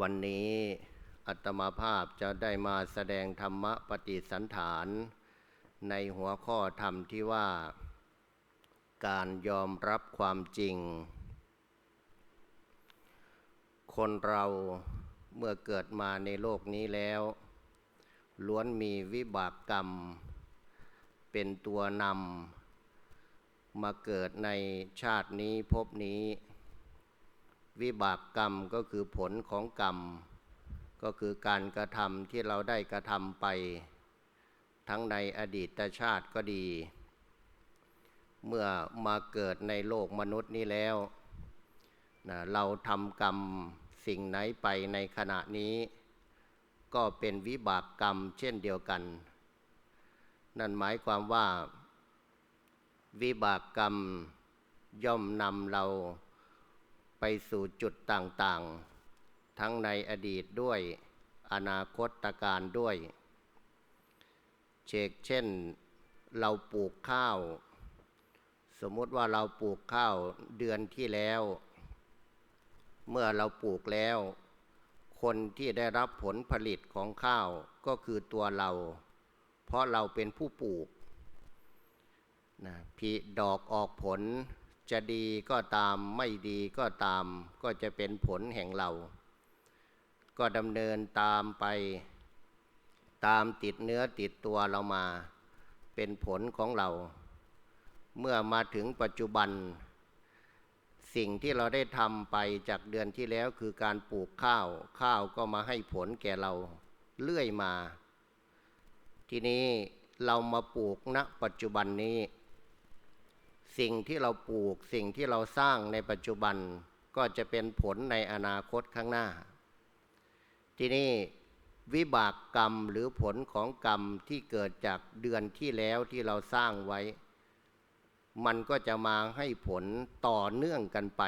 วันนี้อัตมาภาพจะได้มาแสดงธรรมปฏิสันฐาน ในหัวข้อธรรมที่ว่า การยอมรับความจริง คนเราเมื่อเกิดมาในโลกนี้แล้ว ล้วนมีวิบากกรรม เป็นตัวนำมาเกิดในชาตินี้ภพนี้ วิบากกรรมก็คือผลของกรรม ก็คือการกระทำที่เราได้กระทำไป ทั้งในอดีตชาติก็ดี เมื่อมาเกิดในโลกมนุษย์นี้แล้วนะเราทำกรรมสิ่งไหนไปในขณะนี้ ก็เป็นวิบากกรรมเช่นเดียวกัน นั่นหมายความว่า วิบากกรรมย่อมนำเรา ไปสู่จุดต่างๆ ทั้งในอดีตด้วย อนาคตการด้วย เชกเช่น เราปลูกข้าว สมมติว่าเราปลูกข้าวเดือนที่แล้ว เมื่อเราปลูกแล้ว คนที่ได้รับผลผลิตของข้าวก็คือตัวเรา เพราะเราเป็นผู้ปลูกนะพีดอกออกผล จะดีก็ตามไม่ดีก็ตาม ก็จะเป็นผลแห่งเรา ก็ดำเนินตามไป ตามติดเนื้อติดตัวเรามา เป็นผลของเรา เมื่อมาถึงปัจจุบัน สิ่งที่เราได้ทำไปจากเดือนที่แล้วคือการปลูกข้าว ข้าวก็มาให้ผลแก่เราเลื่อยมา ทีนี้เรามาปลูกณปัจจุบันนี้ สิ่งที่เราปลูกสิ่งที่เราสร้างในปัจจุบันก็จะเป็นผลในอนาคตข้างหน้า ทีนี้วิบากกรรมหรือผลของกรรมที่เกิดจากเดือนที่แล้วที่เราสร้างไว้ มันก็จะมาให้ผลต่อเนื่องกันไป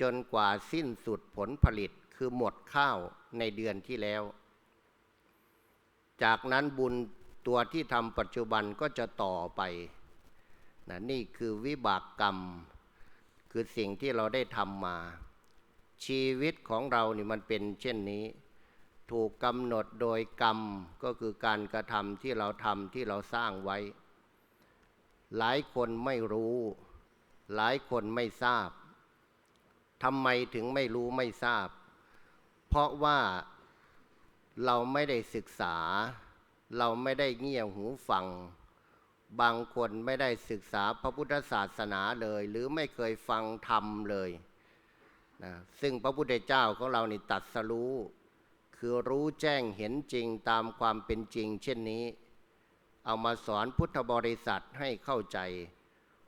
จนกว่าสิ้นสุดผลผลิตคือหมดข้าวในเดือนที่แล้ว จากนั้นบุญตัวที่ทำปัจจุบันก็จะต่อไป นะนี่คือวิบากกรรม คือสิ่งที่เราได้ทำมา ชีวิตของเรานี่มันเป็นเช่นนี้ ถูกกำหนดโดยกรรมก็คือการกระทำที่เราทำที่เราสร้างไว้ หลายคนไม่รู้ หลายคนไม่ทราบทำไมถึงไม่รู้ไม่ทราบ เพราะว่าเราไม่ได้ศึกษา เราไม่ได้เงี่ยหูฟัง บางคนไม่ได้ศึกษาพระพุทธศาสนาเลย หรือไม่เคยฟังธรรมเลยนะซึ่งพระพุทธเจ้าของเรานี่ตัดสรู้ คือรู้แจ้งเห็นจริงตามความเป็นจริง เช่นนี้ เอามาสอนพุทธบริษัทให้เข้าใจ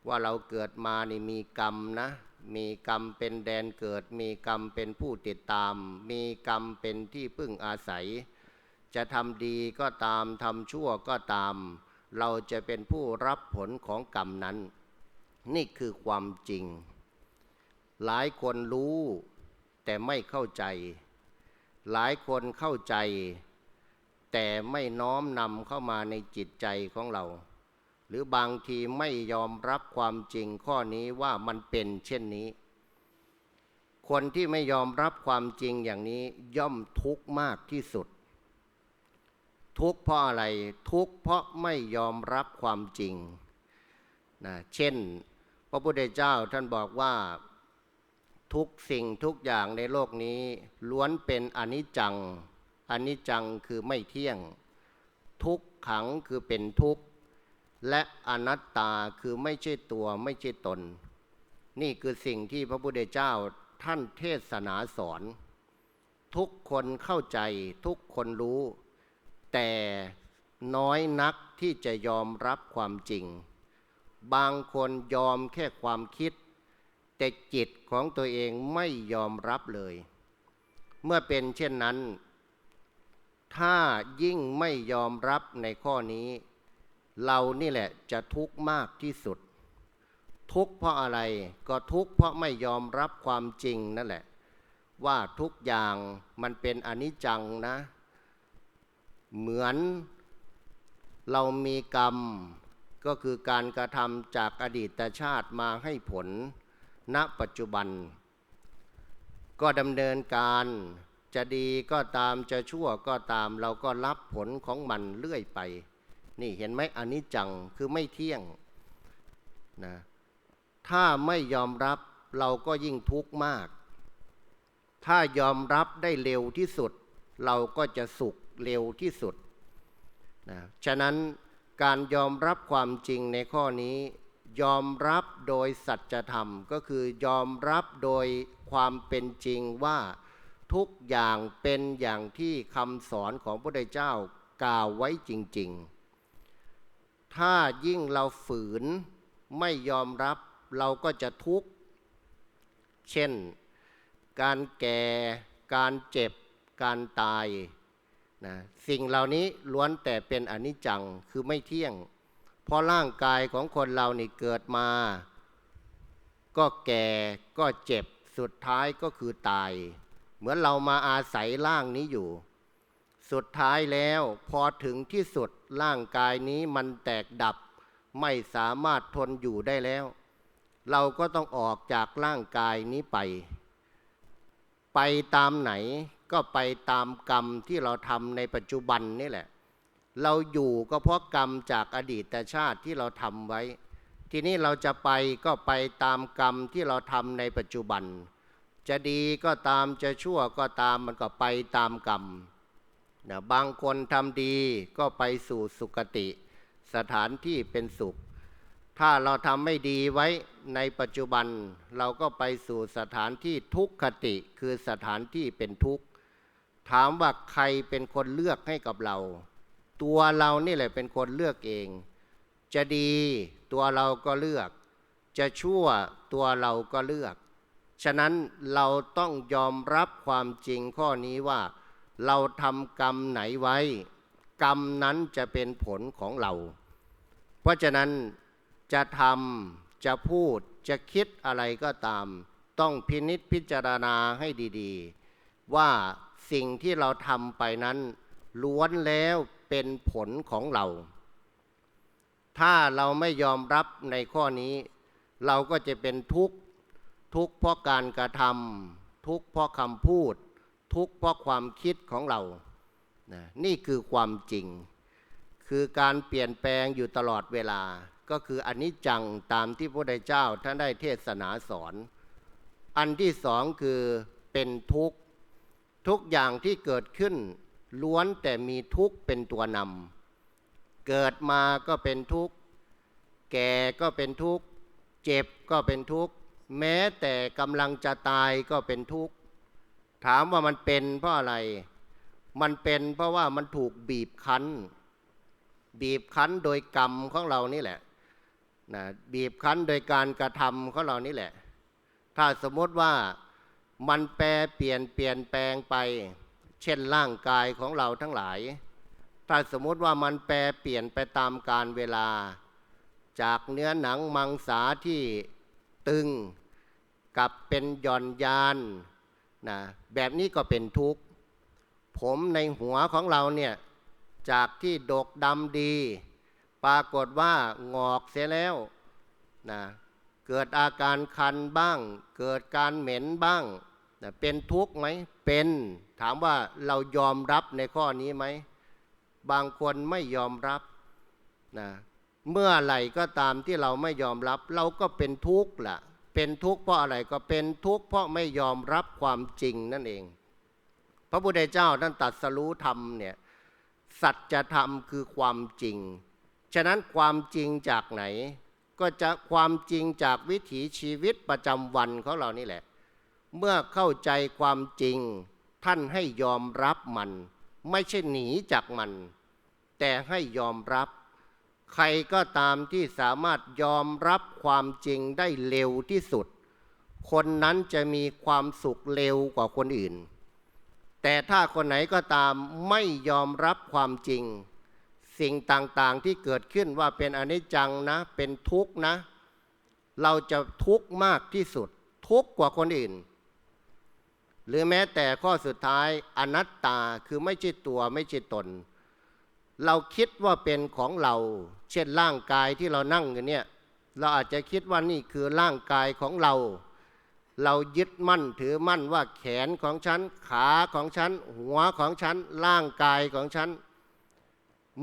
ว่าเราเกิดมานี่มีกรรมนะ มีกรรมเป็นแดนเกิด มีกรรมเป็นผู้ติดตาม มีกรรมเป็นที่พึ่งอาศัย จะทำดีก็ตามทำชั่วก็ตาม เราจะเป็นผู้รับผลของกรรมนั้น นี่คือความจริง หลายคนรู้แต่ไม่เข้าใจ หลายคนเข้าใจ แต่ไม่น้อมนำเข้ามาในจิตใจของเรา หรือบางทีไม่ยอมรับความจริงข้อนี้ว่ามันเป็นเช่นนี้ คนที่ไม่ยอมรับความจริงอย่างนี้ย่อมทุกข์มากที่สุด ทุกข์เพราะอะไรทุกข์เพราะไม่ยอมรับความจริงนะเช่น พระพุทธเจ้าท่านบอกว่าทุกสิ่งทุกอย่างในโลกนี้ ล้วนเป็นอนิจจังอนิจจังคือไม่เที่ยง ทุกขังคือเป็นทุกข์ และอนัตตาคือไม่ใช่ตัวไม่ใช่ตน นี่คือสิ่งที่พระพุทธเจ้าท่านเทศนาสอน ทุกคนเข้าใจทุกคนรู้ แต่น้อยนักที่จะยอมรับความจริง บางคนยอมแค่ความคิด แต่จิตของตัวเองไม่ยอมรับเลย เมื่อเป็นเช่นนั้น ถ้ายิ่งไม่ยอมรับในข้อนี้ เรานี่แหละจะทุกข์มากที่สุด ทุกข์เพราะอะไรก็ทุกข์เพราะไม่ยอมรับความจริงนั่นแหละ ว่าทุกอย่างมันเป็นอนิจจังนะ เหมือนเรามีกรรมก็คือการกระทำจากอดีตชาติมาให้ผล ณปัจจุบัน ก็ดำเนินการจะดีก็ตามจะชั่วก็ตามเราก็รับผลของมันเรื่อยไป นี่เห็นไหมอันนี้จังคือไม่เที่ยงนะถ้าไม่ยอมรับเราก็ยิ่งทุกข์มาก ถ้ายอมรับได้เร็วที่สุด เราก็จะสุข เร็วที่สุดนะฉะนั้นการยอมรับความจริงในข้อนี้ ยอมรับโดยสัจธรรมก็คือยอมรับโดยความเป็นจริงว่าทุกอย่างเป็นอย่างที่คำสอนของพระพุทธเจ้ากล่าวไว้จริง ๆ ถ้ายิ่งเราฝืนไม่ยอมรับเราก็จะทุกข์ เช่น การแก่ การเจ็บ การตาย นะสิ่งเหล่านี้ล้วนแต่เป็นอนิจจังคือไม่เที่ยง เพราะร่างกายของคนเรานี่เกิดมา ก็แก่ก็เจ็บสุดท้ายก็คือตาย เหมือนเรามาอาศัยร่างนี้อยู่ สุดท้ายแล้วพอถึงที่สุดร่างกายนี้มันแตกดับ ไม่สามารถทนอยู่ได้แล้ว เราก็ต้องออกจากร่างกายนี้ไป ไปตามไหนก็ไปตามกรรมที่เราทำในปัจจุบันนี่แหละ เราอยู่ก็เพราะกรรมจากอดีตชาติที่เราทำไว้ ทีนี้เราจะไปก็ไปตามกรรมที่เราทำในปัจจุบัน จะดีก็ตามจะชั่วก็ตามมันก็ไปตามกรรมนะบางคนทำดีก็ไปสู่สุคติ สถานที่เป็นสุข ถ้าเราทำไม่ดีไว้ในปัจจุบันเราก็ไปสู่สถานที่ทุกขติคือสถานที่เป็นทุกข์ถามว่าใครเป็นคนเลือกให้กับเรา ตัวเรานี่แหละเป็นคนเลือกเอง จะดีตัวเราก็เลือก จะชั่วตัวเราก็เลือก ฉะนั้นเราต้องยอมรับความจริงข้อนี้ว่า เราทำกรรมไหนไว้ กรรมนั้นจะเป็นผลของเรา เพราะฉะนั้น จะทำจะพูดจะคิดอะไรก็ตาม ต้องพินิษพิจารณาให้ดีๆ ว่าสิ่งที่เราทำไปนั้น ล้วนแล้วเป็นผลของเรา ถ้าเราไม่ยอมรับในข้อนี้ เราก็จะเป็นทุกข์ทุกข์เพราะการกระทำทุกข์เพราะคำพูด ทุกข์เพราะความคิดของเรานะนี่คือความจริง คือการเปลี่ยนแปลงอยู่ตลอดเวลา ก็คืออันนี้จังตามที่พระพุทธเจ้าท่านได้เทศนาสอน อันที่สองคือเป็นทุกข์ ทุกอย่างที่เกิดขึ้น ล้วนแต่มีทุกข์เป็นตัวนำเกิดมาก็เป็นทุกข์ แก่ก็เป็นทุกข์ เจ็บก็เป็นทุกข์ แม้แต่กำลังจะตายก็เป็นทุกข์ ถามว่ามันเป็นเพราะอะไร มันเป็นเพราะว่ามันถูกบีบคั้น บีบคั้นโดยกรรมของเรานี่แหละ นะบีบคั้นโดยการกระทำของเรานี่แหละ ถ้าสมมติว่ามันแปรเปลี่ยนเปลี่ยนแปลงไป เช่นร่างกายของเราทั้งหลาย ถ้าสมมติว่ามันแปรเปลี่ยนไปตามการเวลา จากเนื้อหนังมังสาที่ตึงกับเป็นหย่อนยานนะแบบนี้ก็เป็นทุกข์ ผมในหัวของเราเนี่ย จากที่ดกดำดี ปรากฏว่างอกเสียแล้วนะเกิดอาการคันบ้าง เกิดการเหม็นบ้างนะเป็นทุกข์ไหมเป็นถามว่าเรายอมรับในข้อนี้ไหม บางคนไม่ยอมรับนะเมื่อไหร่ก็ตามที่เราไม่ยอมรับ เราก็เป็นทุกข์ละเป็นทุกข์เพราะอะไรก็เป็นทุกข์เพราะไม่ยอมรับความจริงนั่นเอง พระพุทธเจ้าท่านตรัสรู้ธรรมเนี่ยสัจธรรมคือความจริง ฉะนั้นความจริงจากไหน ก็จะความจริงจากวิถีชีวิตประจำวันของเรานี่แหละ เมื่อเข้าใจความจริงท่านให้ยอมรับมัน ไม่ใช่หนีจากมัน แต่ให้ยอมรับ ใครก็ตามที่สามารถยอมรับความจริงได้เร็วที่สุด คนนั้นจะมีความสุขเร็วกว่าคนอื่น แต่ถ้าคนไหนก็ตามไม่ยอมรับความจริง สิ่งต่างๆที่เกิดขึ้นว่าเป็นอนิจจังนะ เป็นทุกข์นะ เราจะทุกข์มากที่สุด ทุกข์กว่าคนอื่น หรือแม้แต่ข้อสุดท้ายอนัตตาคือไม่ใช่ตัวไม่ใช่ตน เราคิดว่าเป็นของเรา เช่นร่างกายที่เรานั่งอยู่เนี่ยเราอาจจะคิดว่านี่คือร่างกายของเรา เรายึดมั่นถือมั่นว่าแขนของฉัน ขาของฉัน หัวของฉัน ร่างกายของฉัน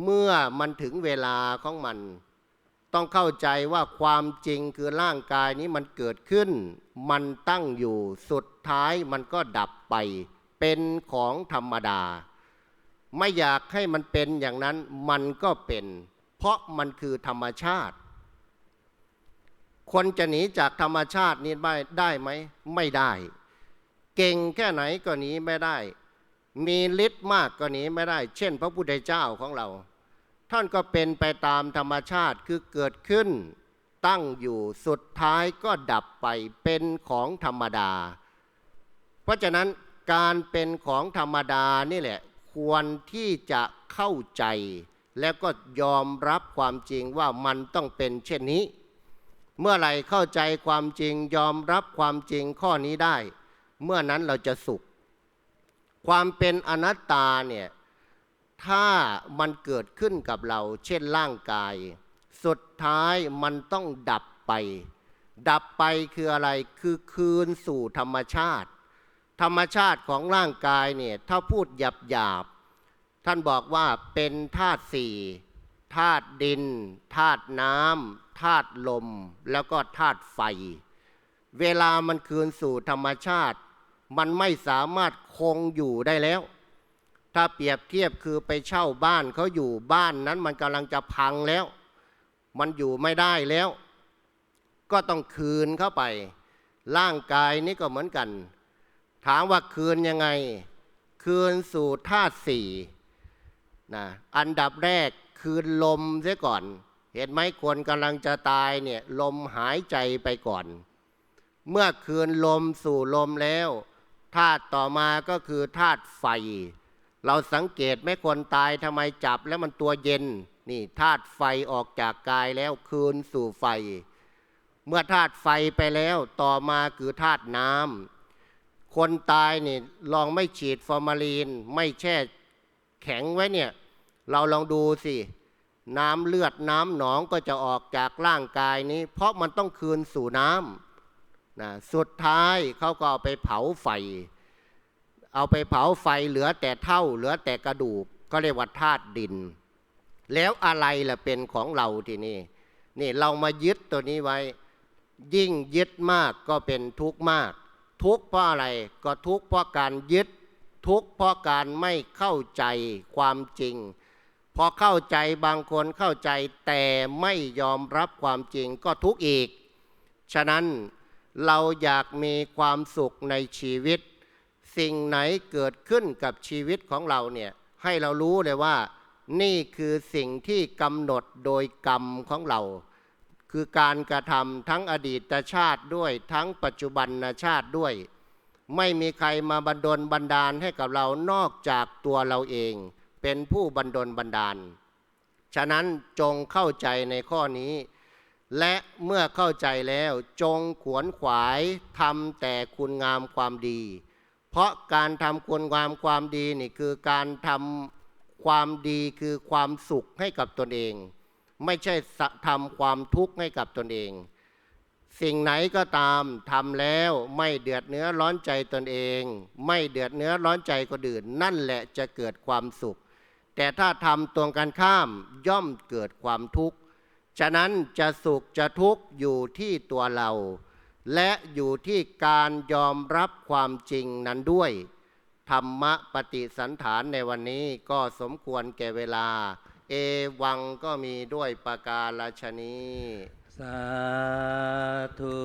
เมื่อมันถึงเวลาของมัน ต้องเข้าใจว่าความจริงคือร่างกายนี้มันเกิดขึ้น มันตั้งอยู่สุดท้ายมันก็ดับไป เป็นของธรรมดา ไม่อยากให้มันเป็นอย่างนั้นมันก็เป็น เพราะมันคือธรรมชาติ คนจะหนีจากธรรมชาตินี้ได้ได้ไหมไม่ได้ เก่งแค่ไหนก็หนีไม่ได้ มีฤทธิ์มากก็หนีไม่ได้ เช่น พระพุทธเจ้าของเรา ท่านก็เป็นไปตามธรรมชาติคือเกิดขึ้น ตั้งอยู่สุดท้ายก็ดับไปเป็นของธรรมดา เพราะฉะนั้นการเป็นของธรรมดานี่แหละ ควรที่จะเข้าใจ แล้วก็ยอมรับความจริงว่ามันต้องเป็นเช่นนี้ เมื่อไหร่เข้าใจความจริงยอมรับความจริงข้อนี้ได้ เมื่อนั้นเราจะสุข ความเป็นอนัตตาเนี่ยถ้ามันเกิดขึ้นกับเรา เช่นร่างกาย สุดท้ายมันต้องดับไป ดับไปคืออะไรคือคืนสู่ธรรมชาติ ธรรมชาติของร่างกายเนี่ยถ้าพูดหยาบหยาบท่านบอกว่าเป็นธาตุสี่ธาตุดินธาตุน้ำธาตุลม แล้วก็ธาตุไฟ เวลามันคืนสู่ธรรมชาติ มันไม่สามารถคงอยู่ได้แล้ว ถ้าเปรียบเทียบคือไปเช่าบ้านเขาอยู่บ้านนั้นมันกำลังจะพังแล้ว มันอยู่ไม่ได้แล้ว ก็ต้องคืนเข้าไป ร่างกายนี้ก็เหมือนกัน ถามว่าคืนยังไง คืนสู่ธาตุสี่นะอันดับแรกคืนลมเสียก่อน เห็นไหมคนกำลังจะตายเนี่ยลมหายใจไปก่อน เมื่อคืนลมสู่ลมแล้ว ธาตุต่อมาก็คือธาตุไฟ เราสังเกตไหมคนตายทำไมจับแล้วมันตัวเย็น นี่ธาตุไฟออกจากกายแล้วคืนสู่ไฟ เมื่อธาตุไฟไปแล้วต่อมาคือธาตุน้ำคนตายนี่ลองไม่ฉีดฟอร์มาลีน ไม่แช่แข็งไว้เนี่ย เราลองดูสิน้ำเลือดน้ำหนองก็จะออกจากร่างกายนี้ เพราะมันต้องคืนสู่น้ำ นะสุดท้ายเขาก็เอาไปเผาไฟ เอาไปเผาไฟเหลือแต่เท่า เหลือแต่กระดูกก็เรียกว่าธาตุดิน แล้วอะไรล่ะเป็นของเราทีนี้นี่เรามายึดตัวนี้ไว้ ยิ่งยึดมากก็เป็นทุกข์มาก ทุกข์เพราะอะไรก็ทุกข์เพราะการยึด ทุกข์เพราะการไม่เข้าใจความจริงพอเข้าใจบางคนเข้าใจแต่ไม่ยอมรับความจริงก็ทุกข์อีก ฉะนั้น เราอยากมีความสุขในชีวิต สิ่งไหนเกิดขึ้นกับชีวิตของเราเนี่ยให้เรารู้เลยว่า นี่คือสิ่งที่กำหนดโดยกรรมของเรา คือการกระทำทั้งอดีตชาติด้วยทั้งปัจจุบันชาติด้วย ไม่มีใครมาบันดลบันดาลให้กับเรานอกจากตัวเราเอง เป็นผู้บันดลบันดาล ฉะนั้นจงเข้าใจในข้อนี้ และเมื่อเข้าใจแล้วจงขวนขวายทำแต่คุณงามความดี เพราะการทำคุณงามความดีนี่คือการทำความดีคือความสุขให้กับตนเอง ไม่ใช่ทำความทุกข์ให้กับตนเอง สิ่งไหนก็ตามทำแล้วไม่เดือดเนื้อร้อนใจตนเอง ไม่เดือดเนื้อร้อนใจคนอื่น นั่นแหละจะเกิดความสุข แต่ถ้าทำตรงกันข้ามย่อมเกิดความทุกข์ ฉะนั้นจะสุขจะทุกข์อยู่ที่ตัวเรา และอยู่ที่การยอมรับความจริงนั้นด้วย ธรรมปฏิสันฐานในวันนี้ก็สมควรแก่เวลา เอวังก็มีด้วยประการชนีสาธุ